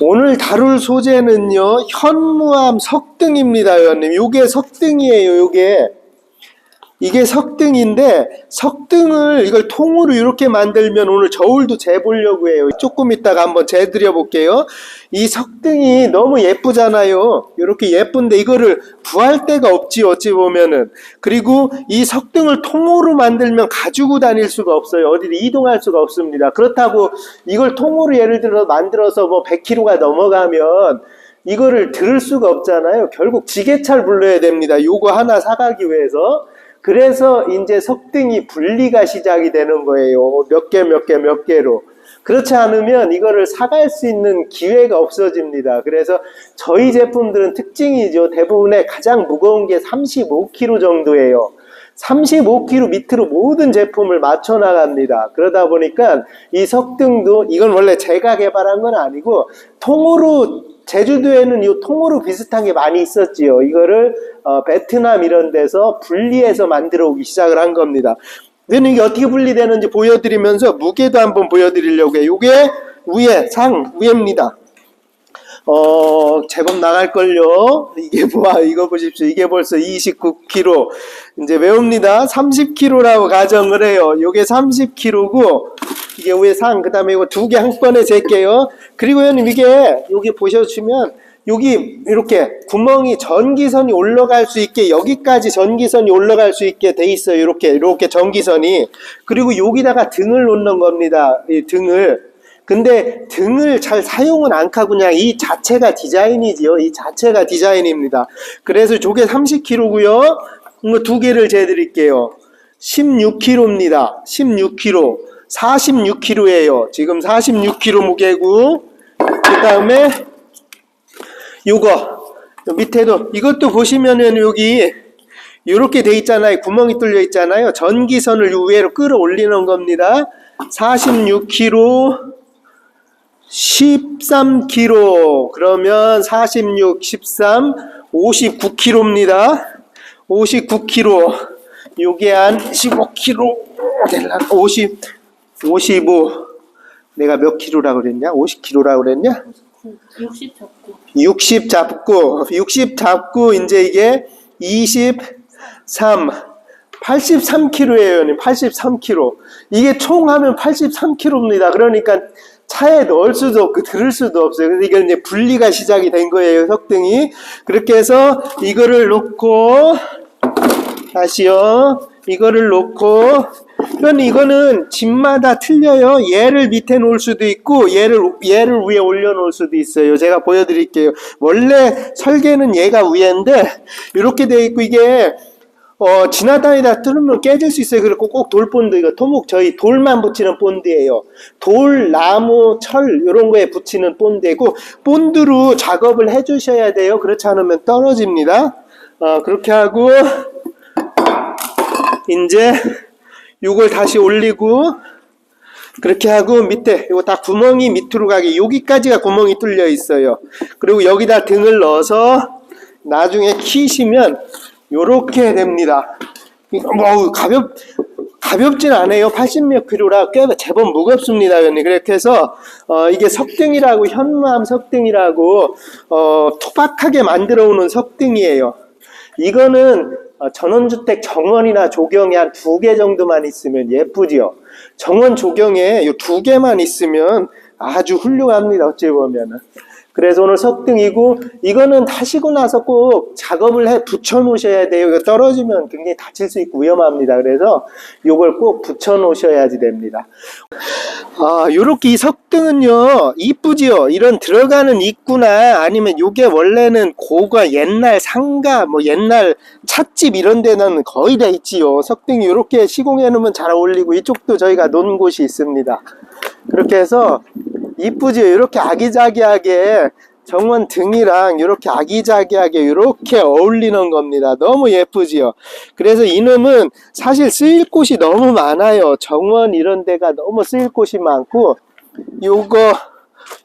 오늘 다룰 소재는요, 현무암 석등입니다, 의원님. 요게 석등이에요, 요게. 이게 석등인데, 석등을 이걸 통으로 이렇게 만들면 오늘 저울도 재보려고 해요. 조금 이따가 한번 재드려 볼게요. 이 석등이 너무 예쁘잖아요. 이렇게 예쁜데 이거를 구할 데가 없지, 어찌 보면은. 그리고 이 석등을 통으로 만들면 가지고 다닐 수가 없어요. 어디를 이동할 수가 없습니다. 그렇다고 이걸 통으로 예를 들어 만들어서 뭐 100kg가 넘어가면 이거를 들을 수가 없잖아요. 결국 지게차를 불러야 됩니다. 요거 하나 사가기 위해서. 그래서 이제 석등이 분리가 시작이 되는 거예요. 몇 개, 몇 개, 몇 개로. 그렇지 않으면 이거를 사갈 수 있는 기회가 없어집니다. 그래서 저희 제품들은 특징이죠. 대부분의 가장 무거운 게 35kg 정도예요. 35kg 밑으로 모든 제품을 맞춰 나갑니다. 그러다 보니까 이 석등도 이건 원래 제가 개발한 건 아니고 통으로 제주도에는 이 통으로 비슷한 게 많이 있었지요. 이거를 어, 베트남 이런 데서 분리해서 만들어 오기 시작을 한 겁니다. 근데 이게 어떻게 분리되는지 보여드리면서 무게도 한번 보여드리려고 해요. 이게 위에 상 위에입니다. 어, 제법 나갈걸요. 이게 뭐야, 이거 보십시오. 이게 벌써 29kg. 이제 외웁니다. 30kg라고 가정을 해요. 요게 30kg고, 이게 위에 상, 그 다음에 이거 두 개 한번에 잴게요. 그리고 형님, 이게, 여기 보셔주시면, 여기 이렇게 구멍이 전기선이 올라갈 수 있게 여기까지 전기선이 올라갈 수 있게 돼 있어요. 이렇게 이렇게 전기선이 그리고 여기다가 등을 놓는 겁니다. 이 등을 근데 등을 잘 사용은 않고 그냥 이 자체가 디자인이지요. 이 자체가 디자인입니다. 그래서 저게 30kg고요. 두 개를 재드릴게요. 16kg입니다. 16kg. 46kg예요. 지금 46kg 무게고 그 다음에 요거 밑에도 이것도 보시면은 여기 이렇게 돼 있잖아요. 구멍이 뚫려 있잖아요. 전기선을 요 위로 끌어올리는 겁니다. 46kg 13kg 그러면 46 13 59kg입니다. 59kg 요게 한 15kg 될라 50 55 내가 몇 킬로라고 그랬냐? 50킬로라고 그랬냐? 60 잡고 60 잡고 60 잡고 이제 이게 23 83kg예요, 83kg. 이게 총 하면 83kg입니다. 그러니까 차에 넣을 수도 없고 들을 수도 없어요. 그래서 이게 이제 분리가 시작이 된 거예요, 석등이. 그렇게 해서 이거를 놓고 다시요. 이거를 놓고 그럼 이거는 집마다 틀려요. 얘를 밑에 놓을 수도 있고 얘를 얘를 위에 올려 놓을 수도 있어요. 제가 보여 드릴게요. 원래 설계는 얘가 위인데 이렇게 돼 있고 이게 어, 지나다니다 뚫으면 깨질 수 있어요. 그리고 꼭 돌본드, 이거 토목, 저희 돌만 붙이는 본드예요. 돌, 나무, 철, 이런 거에 붙이는 본드이고, 본드로 작업을 해 주셔야 돼요. 그렇지 않으면 떨어집니다. 어, 그렇게 하고, 이제, 요걸 다시 올리고, 그렇게 하고 밑에 이거 다 구멍이 밑으로 가게 여기까지가 구멍이 뚫려 있어요. 그리고 여기다 등을 넣어서 나중에 키시면 요렇게 됩니다. 뭐 가볍 가볍진 않아요. 80몇 킬로라 꽤 제법 무겁습니다, 형님. 그렇게 해서 어, 이게 석등이라고 현무암 석등이라고 어, 투박하게 만들어 오는 석등이에요. 이거는 어, 전원주택 정원이나 조경에 한두 개 정도만 있으면 예쁘지요. 정원 조경에 이 두 개만 있으면 아주 훌륭합니다. 어찌 보면은. 그래서 오늘 석등이고 이거는 타시고 나서 꼭 작업을 해 붙여 놓으셔야 돼요. 이거 떨어지면 굉장히 다칠 수 있고 위험합니다. 그래서 이걸 꼭 붙여 놓으셔야지 됩니다. 아, 요렇게 이 석등은요, 이쁘지요? 이런 들어가는 입구나 아니면 요게 원래는 고가 옛날 상가, 뭐 옛날 찻집 이런 데는 거의 다 있지요. 석등이 요렇게 시공해 놓으면 잘 어울리고 이쪽도 저희가 놓은 곳이 있습니다. 그렇게 해서 이쁘지요? 이렇게 아기자기하게 정원 등이랑 이렇게 아기자기하게 이렇게 어울리는 겁니다. 너무 예쁘지요? 그래서 이놈은 사실 쓰일 곳이 너무 많아요. 정원 이런 데가 너무 쓰일 곳이 많고 요거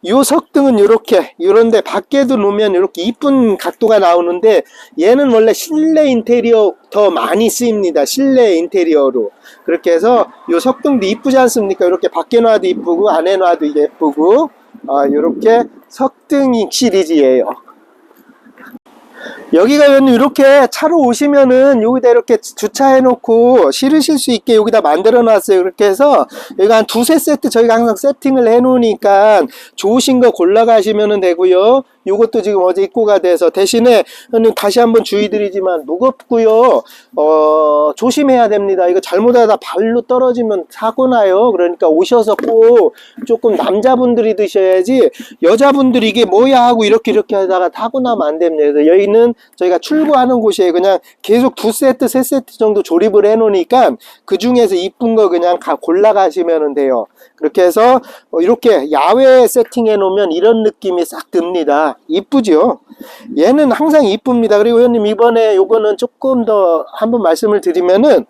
요 석 등은 이렇게 이런데 밖에도 놓으면 이렇게 이쁜 각도가 나오는데 얘는 원래 실내 인테리어 더 많이 쓰입니다. 실내 인테리어로 그렇게 해서 요 석 등도 이쁘지 않습니까? 이렇게 밖에 놔도 이쁘고 안에 놔도 예쁘고 아, 이렇게 석등 시리즈예요. 여기가 이렇게 차로 오시면은 여기다 이렇게 주차해 놓고 실으실 수 있게 여기다 만들어 놨어요. 그렇게 해서 여기가 한 두세 세트 저희가 항상 세팅을 해 놓으니까 좋으신 거 골라 가시면 되고요. 요것도 지금 어제 입고가 돼서 대신에 다시 한번 주의드리지만 무겁고요. 어, 조심해야 됩니다. 이거 잘못하다 발로 떨어지면 사고 나요. 그러니까 오셔서 꼭 조금 남자분들이 드셔야지 여자분들이 이게 뭐야 하고 이렇게 이렇게 하다가 타고 나면 안 됩니다. 그래서 여기는 저희가 출고하는 곳이에요. 그냥 계속 두 세트, 세 세트 정도 조립을 해 놓으니까 그 중에서 이쁜 거 그냥 가 골라 가시면 돼요. 그렇게 해서 어, 이렇게 야외 세팅해 놓으면 이런 느낌이 싹 듭니다. 이쁘죠? 얘는 항상 이쁩니다. 그리고 의원님 이번에 요거는 조금 더 한번 말씀을 드리면은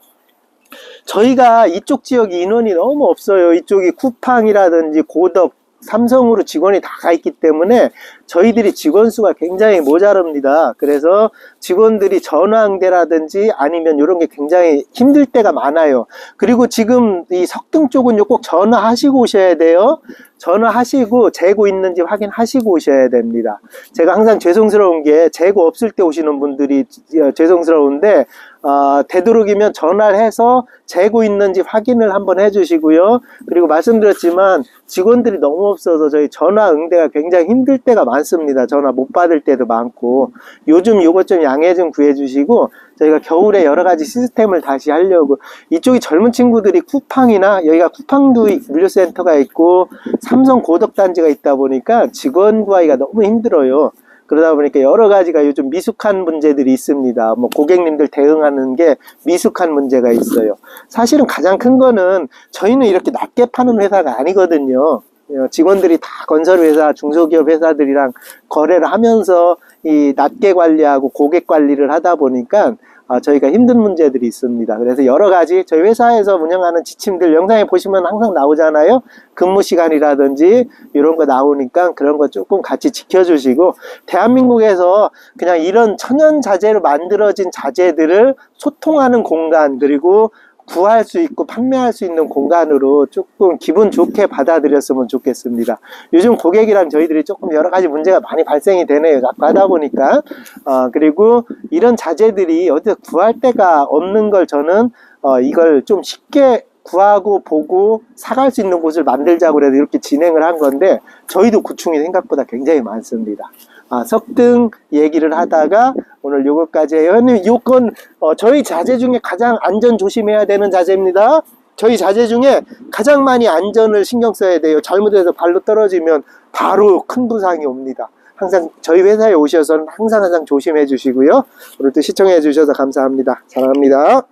저희가 이쪽 지역 인원이 너무 없어요. 이쪽이 쿠팡이라든지 고덕, 삼성으로 직원이 다 가 있기 때문에 저희들이 직원 수가 굉장히 모자랍니다. 그래서 직원들이 전화응대라든지 아니면 이런 게 굉장히 힘들 때가 많아요. 그리고 지금 이 석등 쪽은요 꼭 전화하시고 오셔야 돼요. 전화하시고 재고 있는지 확인하시고 오셔야 됩니다. 제가 항상 죄송스러운 게 재고 없을 때 오시는 분들이 어, 죄송스러운데 어, 되도록이면 전화를 해서 재고 있는지 확인을 한번 해주시고요. 그리고 말씀드렸지만 직원들이 너무 없어서 저희 전화 응대가 굉장히 힘들 때가 많습니다. 전화 못 받을 때도 많고 요즘 요것 좀 양해 좀 구해주시고 저희가 겨울에 여러 가지 시스템을 다시 하려고 이쪽이 젊은 친구들이 쿠팡이나 여기가 쿠팡도 물류센터가 있고 삼성 고덕단지가 있다 보니까 직원 구하기가 너무 힘들어요. 그러다 보니까 여러 가지가 요즘 미숙한 문제들이 있습니다. 뭐 고객님들 대응하는 게 미숙한 문제가 있어요. 사실은 가장 큰 거는 저희는 이렇게 낮게 파는 회사가 아니거든요. 어, 직원들이 다 건설회사, 중소기업 회사들이랑 거래를 하면서 이 낮게 관리하고 고객 관리를 하다 보니까 아, 저희가 힘든 문제들이 있습니다. 그래서 여러 가지 저희 회사에서 운영하는 지침들 영상에 보시면 항상 나오잖아요. 근무 시간이라든지 이런 거 나오니까 그런 거 조금 같이 지켜주시고 대한민국에서 그냥 이런 천연 자재로 만들어진 자재들을 소통하는 공간 그리고 구할 수 있고 판매할 수 있는 공간으로 조금 기분 좋게 받아들였으면 좋겠습니다. 요즘 고객이랑 저희들이 조금 여러 가지 문제가 많이 발생이 되네요. 자꾸 하다 보니까. 어, 그리고 이런 자재들이 어디서 구할 데가 없는 걸 저는 어, 이걸 좀 쉽게 구하고 보고 사갈 수 있는 곳을 만들자고 그래도 이렇게 진행을 한 건데 저희도 구충이 생각보다 굉장히 많습니다. 아, 석등 얘기를 하다가 오늘 요거까지 해요. 형님, 요건 어, 저희 자재 중에 가장 안전 조심해야 되는 자재입니다. 저희 자재 중에 가장 많이 안전을 신경 써야 돼요. 잘못해서 발로 떨어지면 바로 큰 부상이 옵니다. 항상 저희 회사에 오셔서는 항상 항상 조심해 주시고요. 오늘도 시청해 주셔서 감사합니다. 사랑합니다.